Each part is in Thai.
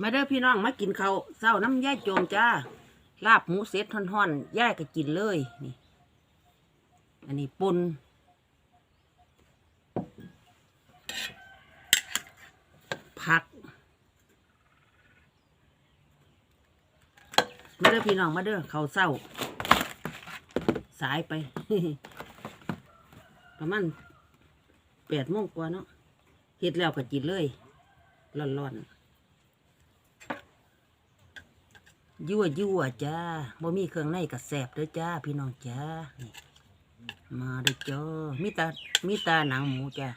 มาเด้อพี่น้องมากินเขาเศร้าน้ำย่ายโจมจ้า ลาบหมูเสร็จห่อนๆย่ายก็กินเลยนี่ อันนี้ปนผักมาเด้อพี่น้องมาเด้อเขาเศร้า สายไป ประมาณแปดโมงกว่าเนาะเฮ็ดแล้วก็กินเลยร้อนๆ ยั่วยั่วจ้าบ่มีเครื่องในกับแสบเด้อจ้า พี่น้องจ้านี่มาเด้อจ้ามีตามีตาหนังหมูจ้า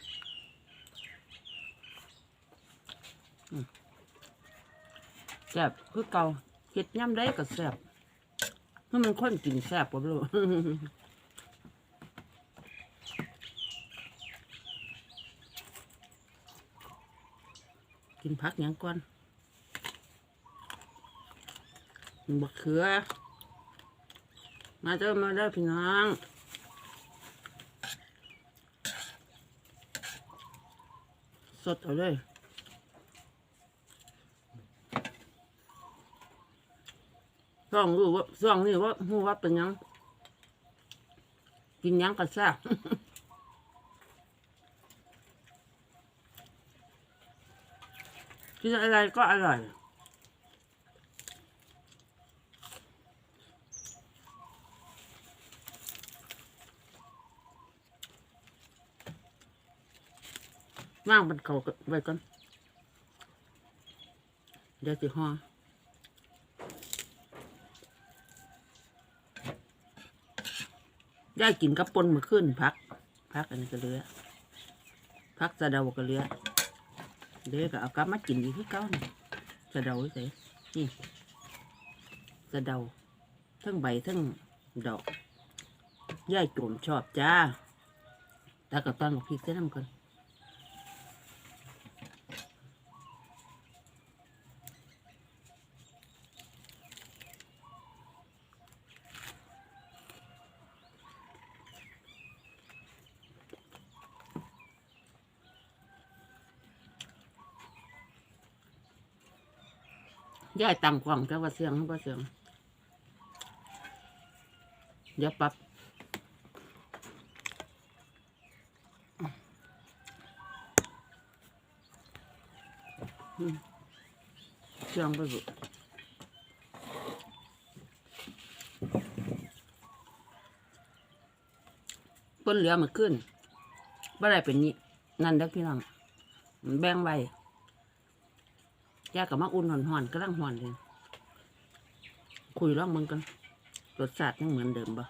แซ่บคือเก่าเฮ็ดย่ำได้ก็แซ่บเมื่อมันคนกินแซ่บบ่รู้กินผักยังก่อน บักเขือ มาเด้อมาเด้พี่น้องสดเอาเลยส่องรู้ว่าส่องนี่ว่าหูว่าเป็นยังกินยังก็แซ่บกินอะไรก็อร่อย ว่างมันเขาไว้ก่อน เดี๋ยวสิห่อได้กินกับปนมือขึ้นพัก พักอันนี้ก็เลือพักสะเดาก็เลือเดี๋ยวก็เอากลับมากินอีกที่เก้านี่สะเดาเฉยนี่สะเดาทั้งใบทั้งดอกย่ายโจมชอบจ้า แตากับตังกับพริกเส้นน้ำกัน ย่ายตังกว่างจ้าว่าเสียงว่าเสียงเดี๋ยวปรับเชื่องไปบุต้นเหลือมาขึ้นบ่ได้เป็นนี่นั่นเด้อพี่น้องแบ่งไว้ ยกกับมาอุ่นห่อนๆก็ลังห่อนเลยคุยร้องมึงกันรสชาติยังเหมือนเดิมบ่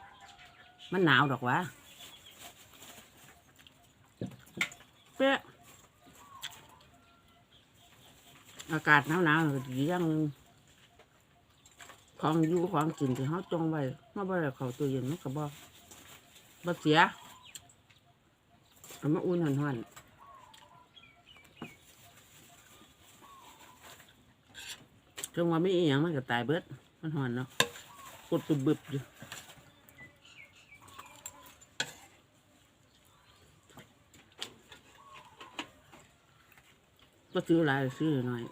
มันหนาวดอกวะเป๊ะอากาศหนาวหนาวๆก็ยังของอยู่ของกินที่เขาจงไว้มาบ่ได้เขาตู้เย็นมันก็บ่บ่เสียเอามาอุ่นห่อนๆ จงว่าไม่อียังมันก็ตายเบิด มันหอนเนาะกดตุบบึบอยู่ก็ซื้อหลายซื้อหน่อย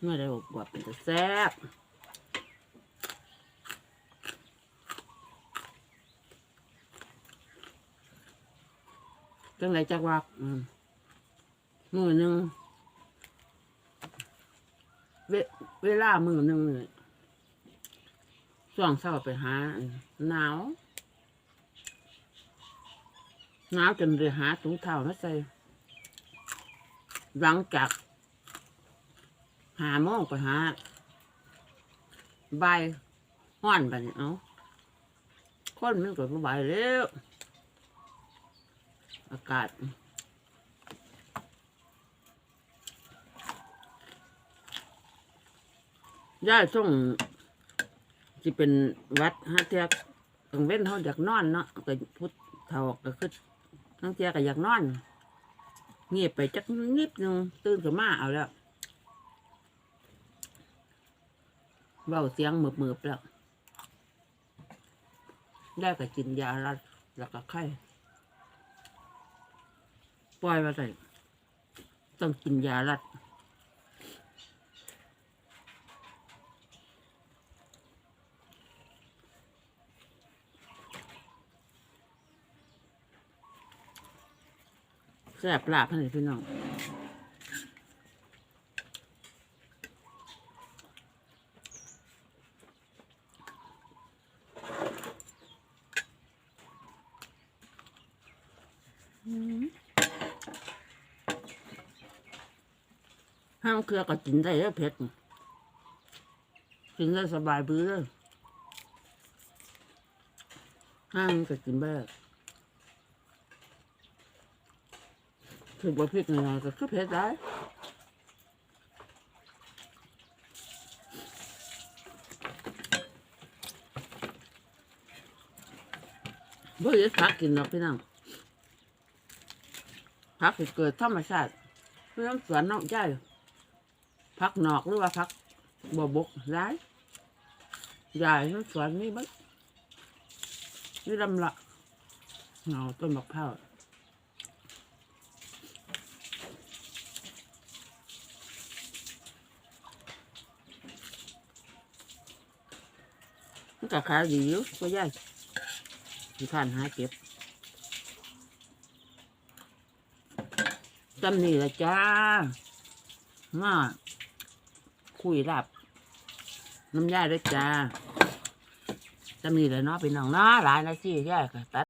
เมื่อได้บอกว่าเป็นจะแซ่บ จังไรจักวักอืมมือหนึ่งเวเวลามือหนึ่งนี่ช่วงเช้าไปหาหนาวหนาวจนเลยหาถุงเท้ามาใส่หลังจากหาโมงไปหาใบห้อนไปนี่เอาคนมันก็บ่ใบแล้ว อากาศย่าช่วงที่เป็นวัดฮะเทียกกังเว้นเขาอยากนอนเนาะก็พุทธเท่าก็คือทั้งเทียก็อยากนอน เงียบไปจักนิดนึงตื่นขึ้นมาเอาแล้วเบาเสียงมืบมืบๆแล้ว ได้ก็กินยาแล้วแล้วก็ไข้ ปล่อยมาใส่ต้องกินยาลัดแซ่บลาบให้พี่น้อง ห้างเครือก็กินได้แล้วเผ็ดนี่กินได้สบายบื้อเลยห้างก็กินได้ถึงว่าพริกหน่อยก็คือเผ็ดได้บ่ได้พักกินหรอกพี่น้องพักเกิดธรรมชาติเพื่อนสวนน้อกใจ พักนอกหรือว่าพักบ่บกร้ายใหญ่ทั้งสวนนี่มั้ยนี่ลำละเงาต้นมะพร้ามันก็ขายดีอยู่ก็ย่ายที่ผ่านหาเก็บจำนี่ละจ้ามา คุยรับน้ำยาด้วยจ้าจำนี่เลยเนาะเป็นน้องเนาะหลายนาทีแย่ก็ตัด